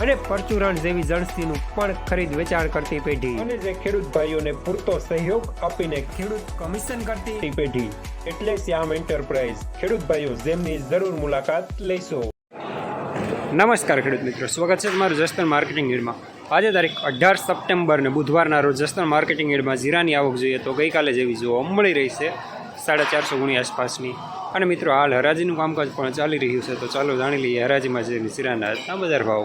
અને પરચુરણ જેવી જણસીનું પણ ખરીદ વેચાણ કરતી પેઢી. અને જે ખેડૂત ભાઈઓને પૂરતો સહયોગ આપીને ખેડૂત કમિશન કરતી પેઢી. એટલે શ્યામ એન્ટરપ્રાઇઝ ખેડૂત ભાઈઓ જેમની જરૂર મુલાકાત લેશો. નમસ્કાર ખેડૂત મિત્રો સ્વાગત છે તમારું જસ્તન માર્કેટિંગ યાર્ડમાં આજે તારીખ અઢાર સપ્ટેમ્બર ને બુધવારના રોજ જસ્તન માર્કેટિંગ યાર્ડમાં જીરાની આવક જોઈએ તો ગઈકાલે જેવી જોવા મળી રહી છે સાડા ચારસો ગુણી આસપાસની. અને મિત્રો હાલ હરાજીનું કામકાજ પણ ચાલી રહ્યું છે તો ચાલો જાણી લઈએ હરાજીમાં જે જીરાના આજના બજાર ભાવ.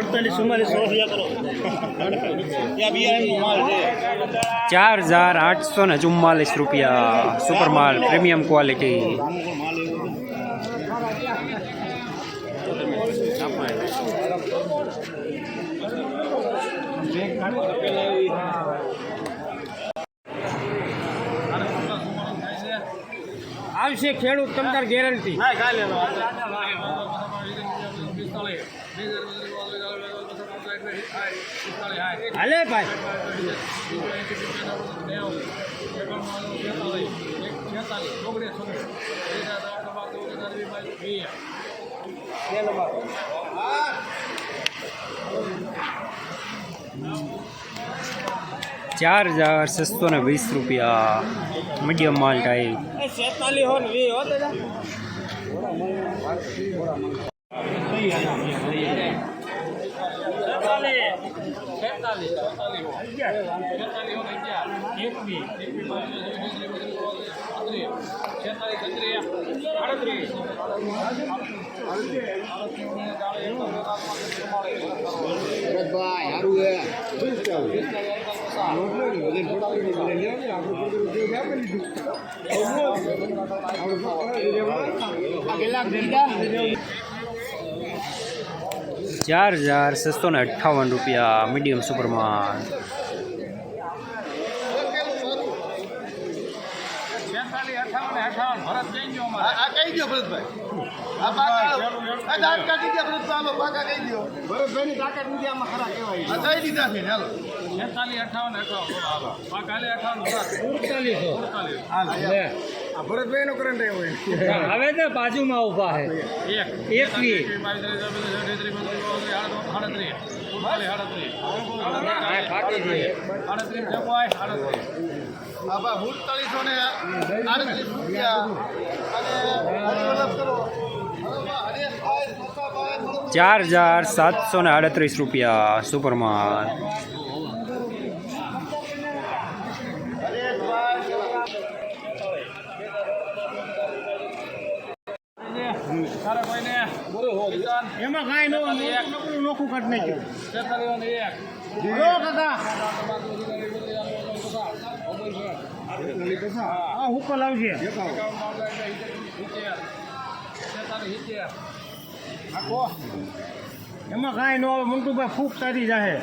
અડતાલીસ ચુમ્માલીસ રૂપિયા કરો ત્યાં બિયારણનો માલ છે ચાર હજાર આઠસો ને ચુમ્માલીસ રૂપિયા સુપર માલ પ્રીમિયમ ક્વોલિટી. આવશે ખેડૂત તમદાર ગેરંટી. હાલે ભાઈ ચાર હજાર છસો ને વીસ રૂપિયા મીડિયમ માલ ટાઈપ ને વી હો દાદા ચાર હજાર છસો ને અઠ્ઠાવન રૂપિયા મીડિયમ સુપર માલ આ આ કહી દો ભરતભાઈ નો કરંટ આવ્યો હવે તો બાજુમાં ઊભા છે ને આડત્રીસ રૂપિયા મોટાભાઈ બરોબર. ચાર હજાર સાતસો ને આડત્રીસ રૂપિયા સુપર એમાં કાંઈ નો નોકરું નોખું કાઢ નાખ્યું હા. હુકલ આવશે એમાં કાંઈ ન આવે. મંટુભાઈ ફૂક તારી જાહે.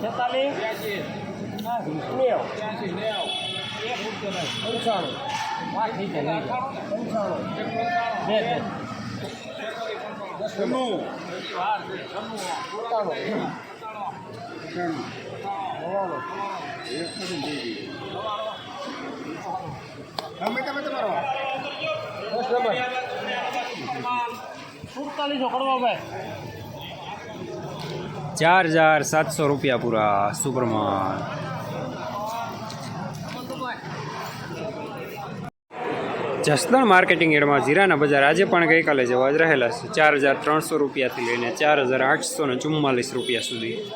છેતાલીસ. નેવ. પંચાણું. પંચાણું. બે બે છન્નું સત્તાણું નવ્વાણું ગમે તમે તમારો બસ બરાબર સુડતાલીસો કરવા ભાઈ ચાર હજાર સાતસો રૂપિયા પૂરા સુપર જસદણ માર્કેટિંગ એડમાં જીરાના બજાર આજે પણ ગઈકાલે જેવા જ રહેલા છે. ચાર હજાર ત્રણસો રૂપિયાથી લઈને ચાર હજાર આઠસો ને ચુમ્માલીસ રૂપિયા સુધી.